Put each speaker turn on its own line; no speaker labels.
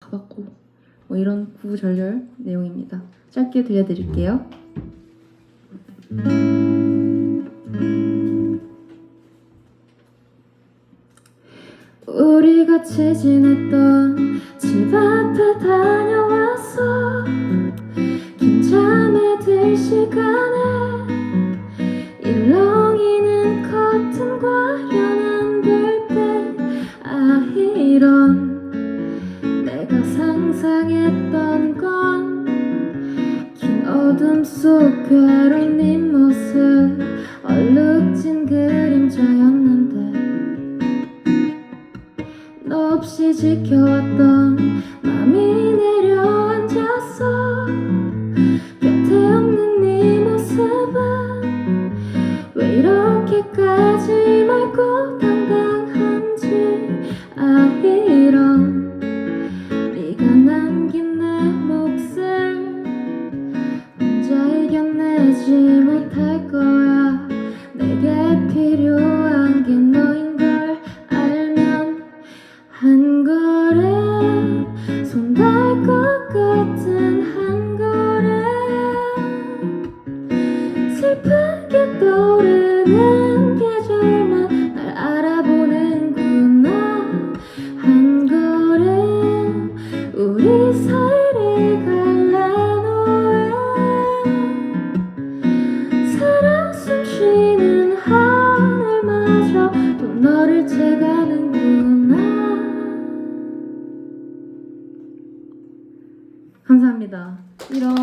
가봤고 뭐 이런 구절절 내용입니다. 짧게 들려드릴게요. 우리 같이 지냈던 집 앞에 다녀 상상했던 건 긴 어둠 속 괴로운 네 모습 얼룩진 그림자였는데 너 없이 지켜왔던 맘이 내려앉았어 곁에 없는 네 모습은 왜 이렇게까지 맑고 이겨내지 못할 거야. 내게 필요한 게 너인 걸 알면 한 걸음 손 닿을 것 같은 한 걸음 슬프게 떠오르는 너를 채가는구나. 감사합니다. 이런